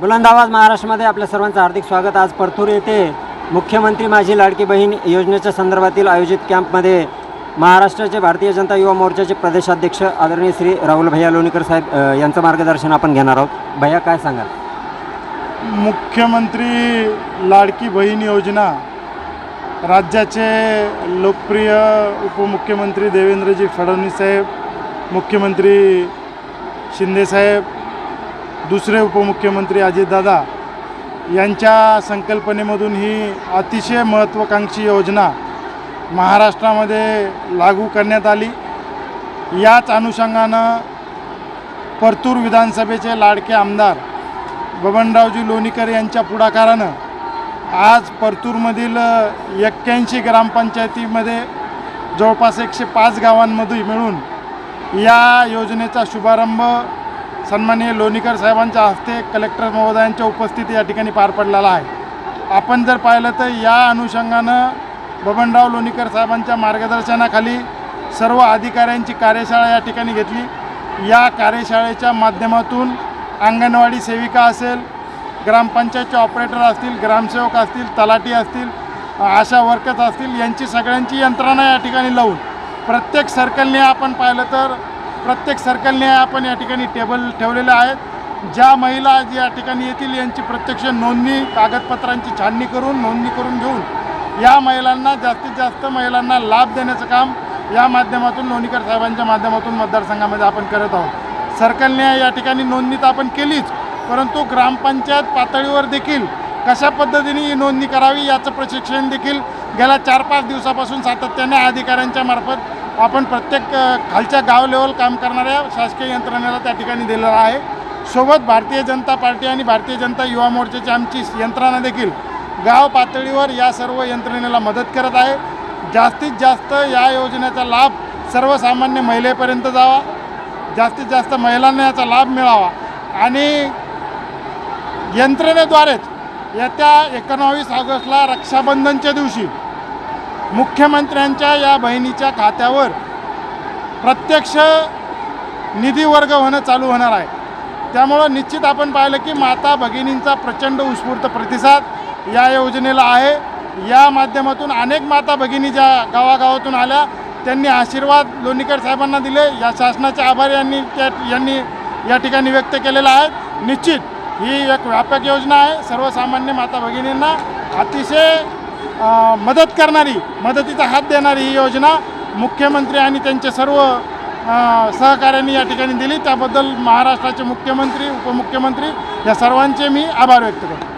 बुलंद आवाज महाराष्ट्रामध्ये आपल्या सर्वांचं हार्दिक स्वागत. आज परतूर येथे मुख्यमंत्री माझी लाडकी बहीण योजनेच्या संदर्भातील आयोजित कॅम्पमध्ये महाराष्ट्राचे भारतीय जनता युवा मोर्चाचे प्रदेशाध्यक्ष आदरणीय श्री राहुल भैया लोणीकर साहेब यांचं मार्गदर्शन आपण घेणार आहोत. भैया काय सांगाल? मुख्यमंत्री लाडकी बहीण योजना राज्याचे लोकप्रिय उपमुख्यमंत्री देवेंद्रजी फडणवीस साहेब मुख्यमंत्री शिंदेसाहेब दुसरे उपमुख्यमंत्री अजितदादा यांच्या संकल्पनेमधून ही अतिशय महत्त्वाकांक्षी योजना महाराष्ट्रामध्ये लागू करण्यात आली. याच अनुषंगानं परतूर विधानसभेचे लाडके आमदार बबनरावजी लोणीकर यांच्या पुढाकारानं आज परतूरमधील एक्क्याऐंशी ग्रामपंचायतीमध्ये जवळपास एकशे पाच गावांमध्ये मिळून या योजनेचा शुभारंभ सन्माननीय लोणीकर साहेबांच्या हस्ते कलेक्टर महोदयांच्या उपस्थिती या ठिकाणी पार पडलेला आहे. आपण जर पाहिलं तर या अनुषंगानं बबनराव लोणीकर साहेबांच्या मार्गदर्शनाखाली सर्व अधिकाऱ्यांची कार्यशाळा या ठिकाणी घेतली. या कार्यशाळेच्या माध्यमातून अंगणवाडी सेविका असेल ग्रामपंचायतचे ऑपरेटर असतील ग्रामसेवक असतील तलाठी असतील आशा वर्कर्स असतील यांची सगळ्यांची यंत्रणा या ठिकाणी लावून प्रत्येक सर्कलने आपण पाहिलं तर प्रत्येक सर्कलने आपण या ठिकाणी टेबल ठेवलेले आहेत ज्या महिला या ठिकाणी येतील यांची प्रत्यक्ष नोंदणी कागदपत्रांची छाननी करून नोंदणी करून घेऊन या महिलांना जास्तीत जास्त महिलांना लाभ देण्याचं काम या माध्यमातून लोणीकर साहेबांच्या माध्यमातून मतदारसंघामध्ये आपण करत आहोत. सर्कलने या ठिकाणी नोंदणी तर आपण केलीच परंतु ग्रामपंचायत पातळीवर देखील कशा पद्धतीने ही नोंदणी करावी याचं प्रशिक्षण देखील गेल्या चार पाच दिवसापासून सातत्याने अधिकाऱ्यांच्या मार्फत आपण प्रत्येक खालच्या गाव लेवल काम करणाऱ्या शासकीय यंत्रणेला त्या ठिकाणी दिलेला आहे. सोबत भारतीय जनता पार्टी आणि भारतीय जनता युवा मोर्चाची आमची यंत्रणा देखील गाव पातळीवर या सर्व यंत्रणेला मदत करत आहे. जास्तीत जास्त या योजनेचा लाभ सर्वसामान्य महिलेपर्यंत जावा. जास्तीत जास्त महिलांना याचा लाभ मिळावा. आणि यंत्रणेद्वारेच येत्या एकोणावीस ऑगस्टला रक्षाबंधनच्या दिवशी मुख्यमंत्र्यांच्या या बहिणीच्या खात्यावर प्रत्यक्ष निधी वर्ग होणं चालू होणार आहे. त्यामुळं निश्चित आपण पाहिलं की माता भगिनींचा प्रचंड उत्स्फूर्त प्रतिसाद या योजनेला आहे. या माध्यमातून अनेक माता भगिनी ज्या गावागावातून आल्या त्यांनी आशीर्वाद लोणीकर साहेबांना दिले. या शासनाचे आभार यांनी त्या यांनी या ठिकाणी व्यक्त केलेला आहे. निश्चित ही एक व्यापक योजना आहे. सर्वसामान्य माता भगिनींना अतिशय मदत करणारी मदतीचा हात देणारी ही योजना मुख्यमंत्री आणि त्यांचे सर्व सहकाऱ्यांनी या ठिकाणी दिली. त्याबद्दल महाराष्ट्राचे मुख्यमंत्री उपमुख्यमंत्री या सर्वांचे मी आभार व्यक्त करतो.